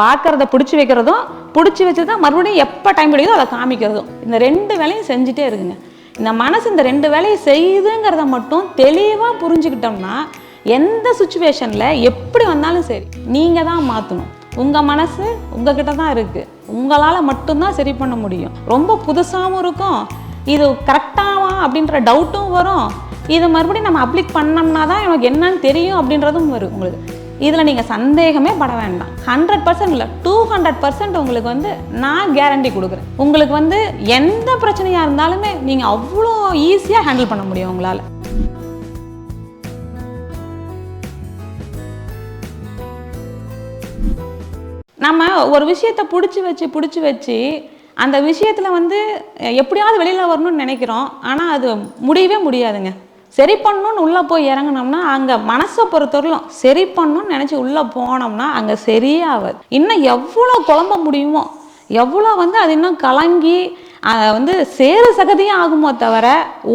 பார்க்குறத பிடிச்சி வைக்கிறதும் பிடிச்சி வச்சு தான் மறுபடியும் எப்போ டைம் கிடைக்குதோ அதை காமிக்கிறதும். இந்த ரெண்டு வேலையும் செஞ்சுட்டே இருக்குங்க இந்த மனசு இந்த ரெண்டு வேலையை செய்யுதுங்கிறத மட்டும் தெளிவாக புரிஞ்சுக்கிட்டோம்னா எந்த சுச்சுவேஷனில் எப்படி வந்தாலும் சரி நீங்கள் தான் மாற்றணும் உங்கள் மனசு உங்ககிட்ட தான் இருக்குது உங்களால் மட்டும்தான் சரி பண்ண முடியும். ரொம்ப புதுசாகவும் இருக்கும். இது கரெக்டாவா அப்படின்ற டவுட்டும் வரும். இதை மறுபடியும் நம்ம அப்ளிக் பண்ணோம்னா தான் எனக்கு என்னன்னு தெரியும் அப்படின்றதும் வரும். உங்களுக்கு இதில் நீங்கள் சந்தேகமே பட வேண்டாம். ஹண்ட்ரட் பர்சன்ட் இல்லை டூ ஹண்ட்ரட் பர்சன்ட் உங்களுக்கு வந்து நான் கேரண்டி கொடுக்குறேன். உங்களுக்கு வந்து எந்த பிரச்சனையாக இருந்தாலுமே நீங்கள் அவ்வளோ ஈஸியாக ஹேண்டில் பண்ண முடியும் உங்களால். நம்ம ஒரு விஷயத்தை பிடிச்சி வச்சு பிடிச்சி வச்சு அந்த விஷயத்தில் வந்து எப்படியாவது வெளியில் வரணும்னு நினைக்கிறோம். ஆனால் அது முடியவே முடியாதுங்க. சரி பண்ணணும்னு உள்ளே போய் இறங்குனோம்னா அங்கே மனசை பொறுத்தவரையிலும் சரி பண்ணணும்னு நினச்சி உள்ளே போனோம்னா அங்கே சரியாகாது. இன்னும் எவ்வளோ குழம்ப முடியுமோ எவ்வளோ வந்து அது இன்னும் கலங்கி அதை வந்து சேறு சகதியும் ஆகுமோ தவிர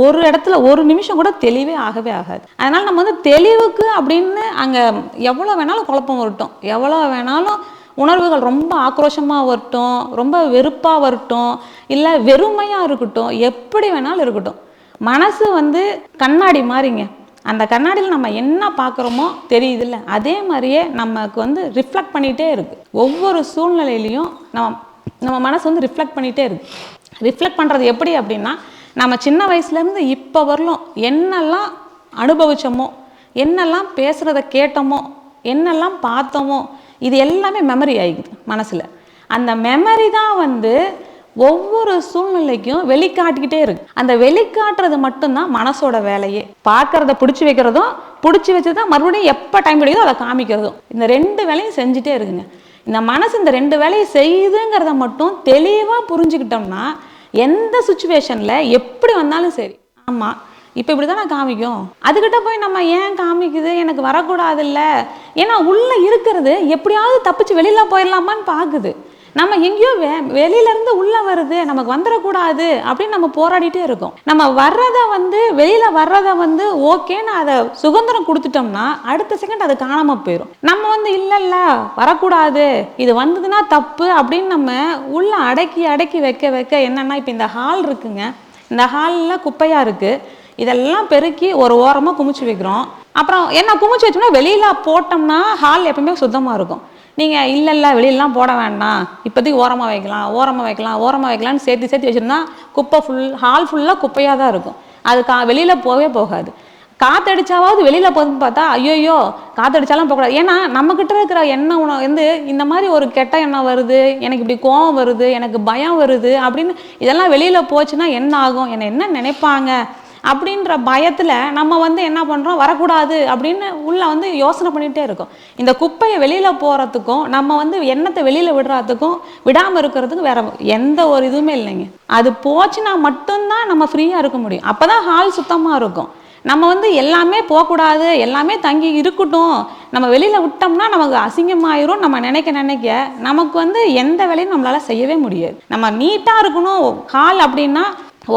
ஒரு இடத்துல ஒரு நிமிஷம் கூட தெளிவே ஆகவே ஆகாது. அதனால் நம்ம வந்து தெளிவுக்கு அப்படின்னு அங்கே எவ்வளோ வேணாலும் குழப்பம் வரட்டும். எவ்வளோ வேணாலும் உணர்வுகள் ரொம்ப ஆக்ரோஷமாக வரட்டும் ரொம்ப வெறுப்பாக வரட்டும் இல்லை வெறுமையாக இருக்கட்டும் எப்படி வேணாலும் இருக்கட்டும். மனசு வந்து கண்ணாடி மாதிரிங்க அந்த கண்ணாடியில் நம்ம என்ன பார்க்குறோமோ தெரியுதுல்ல. அதே மாதிரியே நமக்கு வந்து ரிஃப்ளெக்ட் பண்ணிகிட்டே இருக்குது ஒவ்வொரு சூழ்நிலையிலையும் நம்ம நம்ம மனசு வந்து ரிஃப்ளெக்ட் பண்ணிகிட்டே இருக்குது ரிஃப்ளெக்ட் பண்ணுறது எப்படி அப்படின்னா நம்ம சின்ன வயசுலேருந்து இப்போ வரலும் என்னெல்லாம் அனுபவிச்சோமோ என்னெல்லாம் பேசுகிறத கேட்டோமோ என்னெல்லாம் பார்த்தோமோ இது எல்லாமே மெமரி ஆகிக்குது மனசில். அந்த மெமரி தான் வந்து ஒவ்வொரு சூழ்நிலைக்கும் வெளிக்காட்டிக்கிட்டே இருக்கு. அந்த வெளிக்காட்டுறது மட்டும்தான் மனசோட வேலையே. பார்க்கறத பிடிச்சி வைக்கிறதும் பிடிச்சி வச்சு தான் மறுபடியும் எப்போ டைம் கிடைக்குதோ அதை காமிக்கிறதும். இந்த ரெண்டு வேலையும் செஞ்சுட்டே இருக்குங்க. இந்த மனசு இந்த ரெண்டு வேலையை செய்யுதுங்கிறத மட்டும் தெளிவாக புரிஞ்சுக்கிட்டோம்னா எந்த சுச்சுவேஷனில் எப்படி வந்தாலும் சரி. ஆமாம் இப்போ இப்படி தானே காமிக்கும். அதுக்கிட்ட போய் நம்ம ஏன் காமிக்குது? எனக்கு வரக்கூடாதுல்ல. ஏன்னா உள்ளே இருக்கிறது எப்படியாவது தப்பிச்சு வெளியில் போயிடலாமான்னு பார்க்குது நம்ம எங்கேயோ வெ வெளியிலேருந்து உள்ளே வருது நமக்கு வந்துடக்கூடாது அப்படின்னு நம்ம போராடிட்டே இருக்கோம். நம்ம வர்றதை வந்து வெளியில் வர்றதை வந்து ஓகேன்னு அதை சுதந்திரம் கொடுத்துட்டோம்னா அடுத்த செகண்ட் அது காணாமல் போயிடும் நம்ம வந்து இல்லை இல்லை வரக்கூடாது. இது வந்ததுன்னா தப்பு அப்படின்னு நம்ம உள்ளே அடக்கி அடக்கி வைக்க வைக்க என்னென்னா இப்போ இந்த ஹால் இருக்குங்க. இந்த ஹாலில் குப்பையாக இருக்குது இதெல்லாம் பெருக்கி ஒரு ஓரமாக குமிச்சு வைக்கிறோம். அப்புறம் என்ன குமிச்சு வச்சோம்னா வெளியில் போட்டோம்னா ஹால் எப்பவுமே சுத்தமாக இருக்கும். நீங்கள் இல்லை இல்லை வெளியிலலாம் போட வேண்டாம். இப்போதைக்கு ஓரமாக வைக்கலாம் ஓரமாக வைக்கலாம் ஓரமாக வைக்கலாம்னு சேர்த்து சேர்த்து வச்சுருந்தா குப்பை ஃபுல் ஹால் ஃபுல்லாக குப்பையாக தான் இருக்கும். அது கா வெளியில் போகவே போகாது. காத்தடிச்சாவது வெளியில் போகுதுன்னு பார்த்தா ஐயோயோ காத்தடிச்சாலும் போகக்கூடாது ஏன்னா நம்மக்கிட்ட இருக்கிற எண்ணம் உணவு வந்து இந்த மாதிரி ஒரு கெட்ட எண்ணம் வருது எனக்கு இப்படி கோவம் வருது எனக்கு பயம் வருது அப்படின்னு இதெல்லாம் வெளியில் போச்சுன்னா என்ன ஆகும்? என்னை என்ன நினைப்பாங்க? அப்படின்ற பயத்தில் நம்ம வந்து என்ன பண்ணுறோம் வரக்கூடாது அப்படின்னு உள்ள வந்து யோசனை பண்ணிகிட்டே இருக்கோம். இந்த குப்பையை வெளியில் போகிறதுக்கும் நம்ம வந்து எண்ணத்தை வெளியில் விடுறதுக்கும் விடாமல் இருக்கிறதுக்கும் வேற எந்த ஒரு இதுவுமே இல்லைங்க. அது போச்சுன்னா மட்டும்தான் நம்ம ஃப்ரீயாக இருக்க முடியும். அப்போ தான் ஹால் சுத்தமாக இருக்கும். நம்ம வந்து எல்லாமே போகக்கூடாது எல்லாமே தங்கி இருக்கட்டும். நம்ம வெளியில் விட்டோம்னா நமக்கு அசிங்கமாயிரும். நம்ம நினைக்க நினைக்க நமக்கு வந்து எந்த வேலையும் நம்மளால் செய்யவே முடியாது. நம்ம நீட்டாக இருக்கணும். ஹால் அப்படின்னா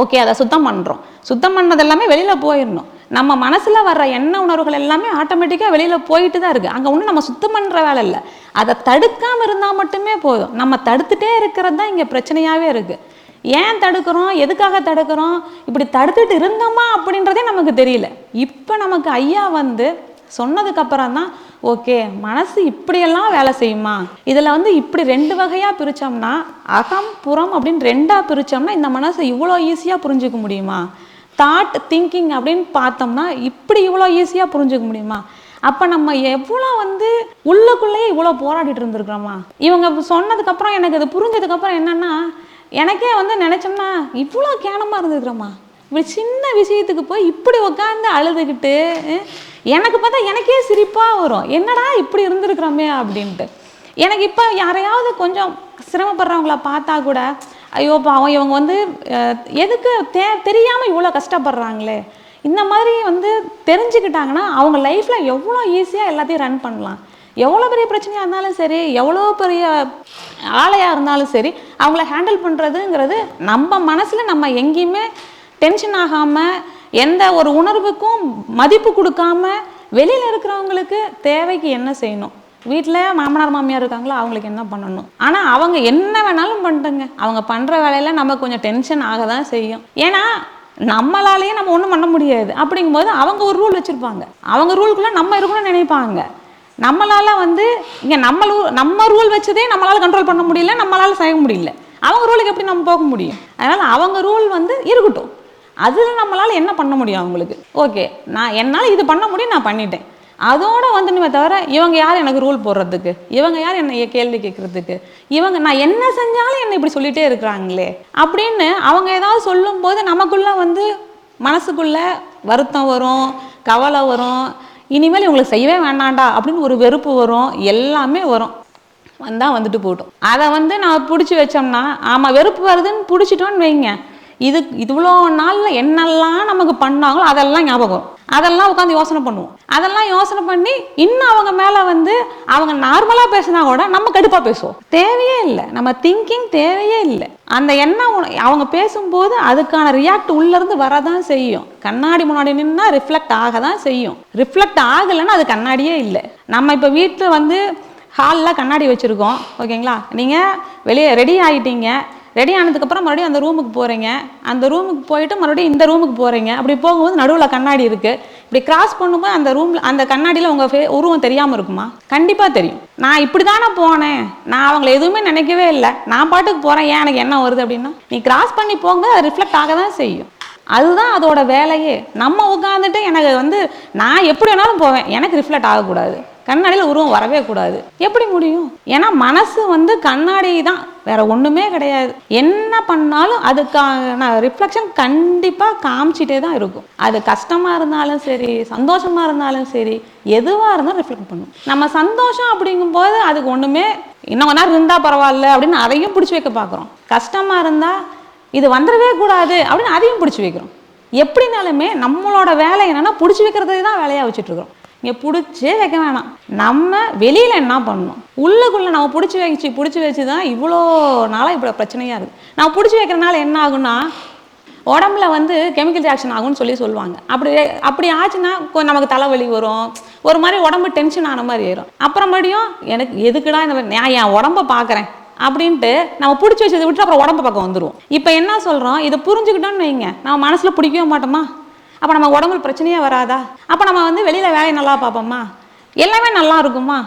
ஓகே அதை சுத்தம் பண்ணுறோம் சுத்தம் பண்ணது எல்லாமே வெளியில் போயிடணும். நம்ம மனசில் வர்ற எண்ண உணர்வுகள் எல்லாமே ஆட்டோமேட்டிக்காக வெளியில் போயிட்டு தான் இருக்குது அங்கே ஒன்றும் நம்ம சுத்தம் பண்ணுற வேலை இல்லை. அதை தடுக்காமல் இருந்தால் மட்டுமே போதும். நம்ம தடுத்துட்டே இருக்கிறது தான் இங்கே பிரச்சனையாகவே இருக்குது ஏன் தடுக்கிறோம்? எதுக்காக தடுக்கிறோம்? இப்படி தடுத்துட்டு இருந்தோமா அப்படின்றதே நமக்கு தெரியல. இப்போ நமக்கு ஐயா வந்து சொன்னதுக்கப்புறம் தான் ஓகே மனசு இப்படியெல்லாம் வேலை செய்யுமா? இதில் வந்து இப்படி ரெண்டு வகையாக பிரித்தோம்னா அகம் புறம் அப்படின்னு ரெண்டாக பிரித்தோம்னா இந்த மனசை இவ்வளோ ஈஸியாக புரிஞ்சுக்க முடியுமா? தாட் திங்கிங் அப்படின்னு பார்த்தோம்னா இப்படி இவ்வளோ ஈஸியாக புரிஞ்சுக்க முடியுமா? அப்போ நம்ம எவ்வளோ வந்து உள்ளுக்குள்ளேயே இவ்வளோ போராடிட்டு இருந்திருக்கிறோமா? இவங்க சொன்னதுக்கப்புறம் எனக்கு அது புரிஞ்சதுக்கப்புறம் என்னென்னா எனக்கே வந்து நினச்சோம்னா இவ்வளோ கேனமாக இருந்துக்கிறோமா இப்படி சின்ன விஷயத்துக்கு போய் இப்படி உட்காந்து அழுதுகிட்டு எனக்கு பார்த்தா எனக்கே சிரிப்பாக வரும். என்னடா இப்படி இருந்திருக்கிறோமே அப்படின்ட்டு. எனக்கு இப்போ யாரையாவது கொஞ்சம் சிரமப்படுறவங்கள பார்த்தா கூட ஐயோ பாவம் இவங்க வந்து எதுக்கு தே தெரியாமல் இவ்வளோ கஷ்டப்படுறாங்களே. இந்த மாதிரி வந்து தெரிஞ்சுக்கிட்டாங்கன்னா அவங்க லைஃப்பில் எவ்வளோ ஈஸியாக எல்லாத்தையும் ரன் பண்ணலாம். எவ்வளோ பெரிய பிரச்சனையாக இருந்தாலும் சரி எவ்வளோ பெரிய ஆலையாக இருந்தாலும் சரி அவங்கள ஹேண்டில் பண்ணுறதுங்கிறது நம்ம மனசில் நம்ம எங்கேயுமே டென்ஷன் ஆகாமல் எந்த ஒரு உணர்வுக்கும் மதிப்பு கொடுக்காம வெளியில் இருக்கிறவங்களுக்கு தேவைக்கு என்ன செய்யணும்? வீட்டில் மாமனார் மாமியார் இருக்காங்களோ அவங்களுக்கு என்ன பண்ணணும்? ஆனால் அவங்க என்ன வேணாலும் பண்ணிட்டுங்க. அவங்க பண்ணுற வேலையில் நம்ம கொஞ்சம் டென்ஷன் ஆக தான் செய்யும். ஏன்னா நம்மளாலேயே நம்ம ஒன்றும் பண்ண முடியாது. அப்படிங்கும்போது அவங்க ஒரு ரூல் வச்சுருப்பாங்க. அவங்க ரூலுக்குள்ளே நம்ம இருக்கணும்னு நினைப்பாங்க. நம்மளால் வந்து இங்கே நம்ம நம்ம ரூல் வச்சதே நம்மளால் கண்ட்ரோல் பண்ண முடியல நம்மளால் செய்ய முடியல. அவங்க ரூலுக்கு எப்படி நம்ம போக முடியும்? அதனால் அவங்க ரூல் வந்து இருக்கட்டும். அதில் நம்மளால் என்ன பண்ண முடியும் அவங்களுக்கு? ஓகே நான் என்னால் இது பண்ண முடியும் நான் பண்ணிட்டேன். அதோடு வந்துடுமே தவிர இவங்க யார் எனக்கு ரூல் போடுறதுக்கு? இவங்க யார் என்னை கேள்வி கேட்குறதுக்கு? இவங்க நான் என்ன செஞ்சாலும் என்னை இப்படி சொல்லிகிட்டே இருக்கிறாங்களே? அப்படின்னு அவங்க ஏதாவது சொல்லும்போது நமக்குள்ளே வந்து மனசுக்குள்ளே வருத்தம் வரும் கவலை வரும். இனிமேல் இவங்களுக்கு செய்யவே வேண்டாண்டா அப்படின்னு ஒரு வெறுப்பு வரும். எல்லாமே வரும். வந்தால் வந்துட்டு போட்டோம். அதை வந்து நான் பிடிச்சி வச்சோம்னா ஆமாம் வெறுப்பு வருதுன்னு பிடிச்சிட்டோன்னு வைங்க. இது இவ்வளோ நாளில் என்னெல்லாம் நமக்கு பண்ணாங்களோ அதெல்லாம் ஞாபகம் அதெல்லாம் உட்காந்து யோசனை பண்ணுவோம். அதெல்லாம் யோசனை பண்ணி இன்னும் அவங்க மேலே வந்து அவங்க நார்மலாக பேசினா கூட நம்ம கடுப்பாக பேசுவோம். தேவையே இல்லை. நம்ம திங்கிங் தேவையே இல்லை. அந்த எண்ணம் அவங்க பேசும்போது அதுக்கான ரியாக்ட் உள்ளேருந்து வரதான் செய்யும். கண்ணாடி முன்னாடி நின்னா ரிஃப்ளெக்ட் ஆக தான் செய்யும். ரிஃப்ளெக்ட் ஆகலைன்னா அது கண்ணாடியே இல்லை. நம்ம இப்போ வீட்டில் வந்து ஹாலில் கண்ணாடி வச்சுருக்கோம். ஓகேங்களா? நீங்கள் வெளியே ரெடி ஆகிட்டீங்க ரெடி ஆனதுக்கப்புறம் மறுபடியும் அந்த ரூமுக்கு போகிறீங்க அந்த ரூமுக்கு போயிட்டு மறுபடியும் இந்த ரூமுக்கு போகிறீங்க அப்படி போகும்போது நடுவில் கண்ணாடி இருக்குது இப்படி கிராஸ் பண்ணும்போது அந்த ரூமில் அந்த கண்ணாடியில் உங்கள் ஃபே உருவம் தெரியாமல் இருக்குமா? கண்டிப்பாக தெரியும். நான் இப்படி தானே போனேன். நான் அவங்கள எதுவுமே நினைக்கவே இல்லை. நான் பாட்டுக்கு போகிறேன் ஏன் எனக்கு என்ன வருது அப்படின்னா நீ கிராஸ் பண்ணி போகும்போது அது ரிஃப்ளெக்ட் ஆக தான் செய்யும். அதுதான் அதோட வேலையே. நம்ம உட்காந்துட்டு எனக்கு வந்து நான் எப்படி வேணாலும் போவேன். எனக்கு ரிஃப்ளெக்ட் ஆகக்கூடாது. கண்ணாடியில் உருவம் வரவே கூடாது. எப்படி முடியும்? ஏன்னா மனசு வந்து கண்ணாடி தான். வேற ஒன்றுமே கிடையாது. என்ன பண்ணாலும் அதுக்கான ரிஃப்ளெக்ஷன் கண்டிப்பாக காமிச்சிட்டே தான் இருக்கும். அது கஷ்டமாக இருந்தாலும் சரி சந்தோஷமாக இருந்தாலும் சரி எதுவாக இருந்தாலும் ரிஃப்ளெக்ட் பண்ணும். நம்ம சந்தோஷம் அப்படிங்கும்போது அதுக்கு ஒன்றுமே இன்னும் கொஞ்ச நேரம் இருந்தால் பரவாயில்ல அப்படின்னு அதையும் பிடிச்சி வைக்க பார்க்குறோம் கஷ்டமாக இருந்தால் இது வந்துடவே கூடாது அப்படின்னு அதையும் பிடிச்சி வைக்கிறோம். எப்படினாலுமே நம்மளோட வேலை என்னென்னா பிடிச்சி வைக்கிறதே தான் வேலையாக வச்சுட்டு இருக்கிறோம். இங்கே பிடிச்சி வைக்க வேணாம். நம்ம வெளியில் என்ன பண்ணணும்? உள்ளுக்குள்ளே நம்ம பிடிச்சி வச்சு பிடிச்சி வச்சு தான் இவ்வளோ நாளாக இவ்வளோ பிரச்சனையாக இருக்குது நான் பிடிச்சி வைக்கிறனால என்ன ஆகுன்னா உடம்புல வந்து கெமிக்கல் ரியாக்ஷன் ஆகும்னு சொல்லி சொல்லுவாங்க. அப்படி அப்படி ஆச்சுன்னா நமக்கு தலைவலி வரும். ஒரு மாதிரி உடம்பு டென்ஷன் ஆன மாதிரி ஏறும் அப்புறம் மறுபடியும் எனக்கு எதுக்குடா இந்த மாதிரி நான் என் உடம்ப பார்க்குறேன் அப்படின்ட்டு நம்ம பிடிச்சி வச்சதை விட்டு அப்புறம் உடம்பு பக்கம் வந்துருவோம் இப்போ என்ன சொல்கிறோம் இதை புரிஞ்சுக்கிட்டோன்னு வைங்க. நம்ம மனசில் பிடிக்கவே மாட்டோமா? அப்போ நம்ம உடம்புல பிரச்சனையே வராதா? அப்போ நம்ம வந்து வெளியில் வேலையை நல்லா பார்ப்போமா? எல்லாமே நல்லா இருக்குமா?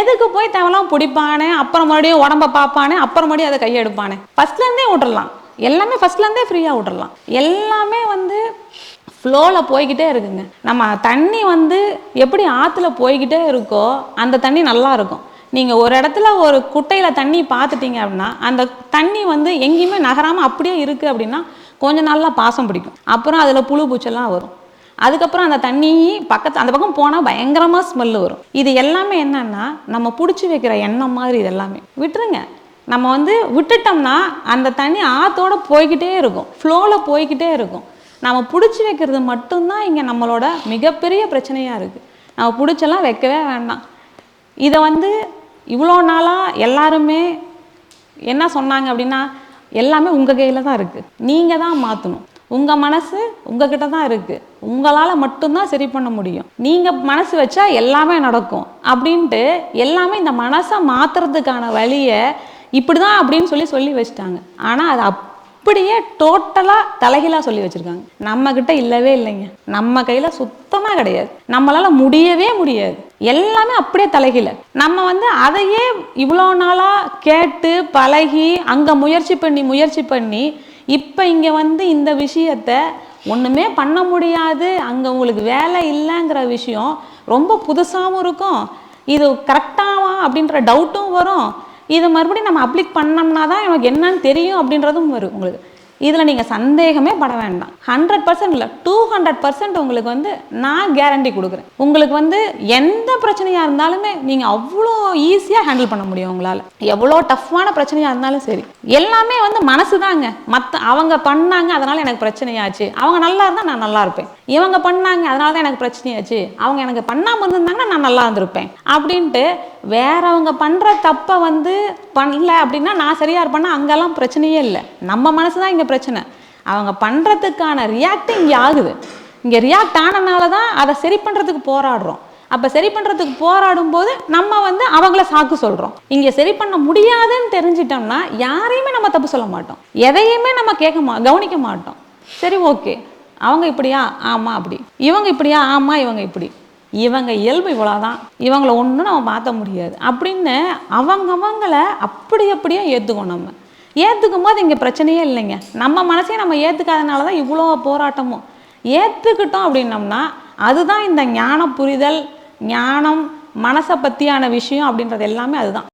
எதுக்கு போய் தேவலாம் பிடிப்பானே அப்புறம் மறுபடியும் உடம்ப பார்ப்பானே அப்புறம் மறுபடியும் அதை கையெடுப்பானே? ஃபஸ்ட்லேருந்தே விட்றலாம் எல்லாமே ஃபஸ்ட்லேருந்தே ஃப்ரீயாக விட்டுறலாம். எல்லாமே வந்து ஃப்ளோவில் போய்கிட்டே இருக்குங்க. நம்ம தண்ணி வந்து எப்படி ஆற்றுல போய்கிட்டே இருக்கோ அந்த தண்ணி நல்லா இருக்கும். நீங்கள் ஒரு இடத்துல ஒரு குட்டையில் தண்ணி பார்த்துட்டீங்க அப்படின்னா அந்த தண்ணி வந்து எங்கேயுமே நகராமல் அப்படியே இருக்குது அப்படின்னா கொஞ்ச நாளில் பாசம் பிடிக்கும். அப்புறம் அதில் புழு பூச்செல்லாம் வரும். அதுக்கப்புறம் அந்த தண்ணி பக்கத்து அந்த பக்கம் போனால் பயங்கரமாக ஸ்மெல்லு வரும். இது எல்லாமே என்னன்னா நம்ம பிடிச்சி வைக்கிற எண்ணம் மாதிரி இது எல்லாமே. விட்டுருங்க. நம்ம வந்து விட்டுட்டோம்னா அந்த தண்ணி ஆத்தோடு போய்கிட்டே இருக்கும். ஃப்ளோவில் போய்கிட்டே இருக்கும். நம்ம பிடிச்சி வைக்கிறது மட்டும்தான் இங்கே நம்மளோட மிகப்பெரிய பிரச்சனையாக இருக்குது நம்ம பிடிச்செல்லாம் வைக்கவே வேண்டாம். இதை வந்து இவ்வளோ நாளாக எல்லாருமே என்ன சொன்னாங்க அப்படின்னா எல்லாமே உங்கள் கையில் தான் இருக்குது நீங்கள் தான் மாற்றணும் உங்கள் மனசு உங்ககிட்ட தான் இருக்குது உங்களால் மட்டும்தான் சரி பண்ண முடியும். நீங்கள் மனசு வச்சா எல்லாமே நடக்கும். அப்படின்ட்டு எல்லாமே இந்த மனசை மாற்றுறதுக்கான வழியை இப்படி தான் அப்படின்னு சொல்லி சொல்லி வச்சுட்டாங்க. ஆனால் அது அப்படியே டோட்டலாக தலைகீழாக சொல்லி வச்சுருக்காங்க. நம்மக்கிட்ட இல்லவே இல்லைங்க. நம்ம கையில் சுத்தமாக கிடையாது. நம்மளால் முடியவே முடியாது. எல்லாமே அப்படியே தலைகீழ. நம்ம வந்து அதையே இவ்வளோ நாளாக கேட்டு பழகி அங்கே முயற்சி பண்ணி முயற்சி பண்ணி இப்போ இங்கே வந்து இந்த விஷயத்த ஒன்றுமே பண்ண முடியாது அங்கே உங்களுக்கு வேலை இல்லைங்கிற விஷயம் ரொம்ப புதுசாகவும் இருக்கும். இது கரெக்டாவா அப்படின்ற டவுட்டும் வரும். இது மறுபடியும் நம்ம அப்ளிக் பண்ணோம்னா தான் எனக்கு என்னன்னு தெரியும் அப்படின்றதும் வரும் உங்களுக்கு. இதில் நீங்கள் சந்தேகமே பட வேண்டாம். ஹண்ட்ரட் பர்சன்ட் இல்லை டூ ஹண்ட்ரட் பர்சன்ட் உங்களுக்கு வந்து நான் கேரண்டி கொடுக்குறேன். உங்களுக்கு வந்து எந்த பிரச்சனையாக இருந்தாலுமே நீங்கள் அவ்வளோ ஈஸியாக ஹேண்டில் பண்ண முடியும் உங்களால். எவ்வளோ டஃப்பான பிரச்சனையாக இருந்தாலும் சரி. எல்லாமே வந்து மனசு தாங்க மற்ற அவங்க பண்ணாங்க அதனால் எனக்கு பிரச்சனையாச்சு. அவங்க நல்லா இருந்தால் நான் நல்லா இருப்பேன். இவங்க பண்ணாங்க அதனால தான் எனக்கு பிரச்சனையாச்சு. அவங்க எனக்கு பண்ணாமல் இருந்திருந்தாங்கன்னா நான் நல்லா இருந்திருப்பேன். அப்படின்ட்டு வேறவங்க பண்ணுற தப்பை வந்து பண்ணல அப்படின்னா நான் சரியாக இருப்பேன்னா அங்கெல்லாம் பிரச்சனையே இல்லை. நம்ம மனசு தான் இங்கே பிரச்சனை. அவங்க பண்ணுறதுக்கான ரியாக்ட் இங்கே ஆகுது. இங்கே ரியாக்ட் ஆனனால தான் அதை சரி பண்ணுறதுக்கு போராடுறோம். அப்போ சரி பண்ணுறதுக்கு போராடும் போது நம்ம வந்து அவங்கள சாக்கு சொல்கிறோம் இங்கே சரி பண்ண முடியாதுன்னு தெரிஞ்சிட்டோம்னா யாரையுமே நம்ம தப்பு சொல்ல மாட்டோம். எதையுமே நம்ம கேட்க மா கவனிக்க மாட்டோம். சரி ஓகே அவங்க இப்படியா? ஆமாம் அப்படி. இவங்க இப்படியா? ஆமாம் இவங்க இப்படி. இவங்க இயல்பு இவ்வளோதான் இவங்களை ஒன்றும் நம்ம மாற்ற முடியாது. அப்படின்னு அவங்கவங்களை அப்படி அப்படியே ஏற்றுக்கணும் நம்ம. ஏற்றுக்கும் போது இங்கே பிரச்சனையே இல்லைங்க. நம்ம மனசையும் நம்ம ஏற்றுக்காதனால தான் இவ்வளோ போராட்டமும். ஏற்றுக்கிட்டோம் அப்படின்னம்னா அதுதான் இந்த ஞான புரிதல் ஞானம் மனசை பற்றியான விஷயம் அப்படின்றது எல்லாமே அதுதான்.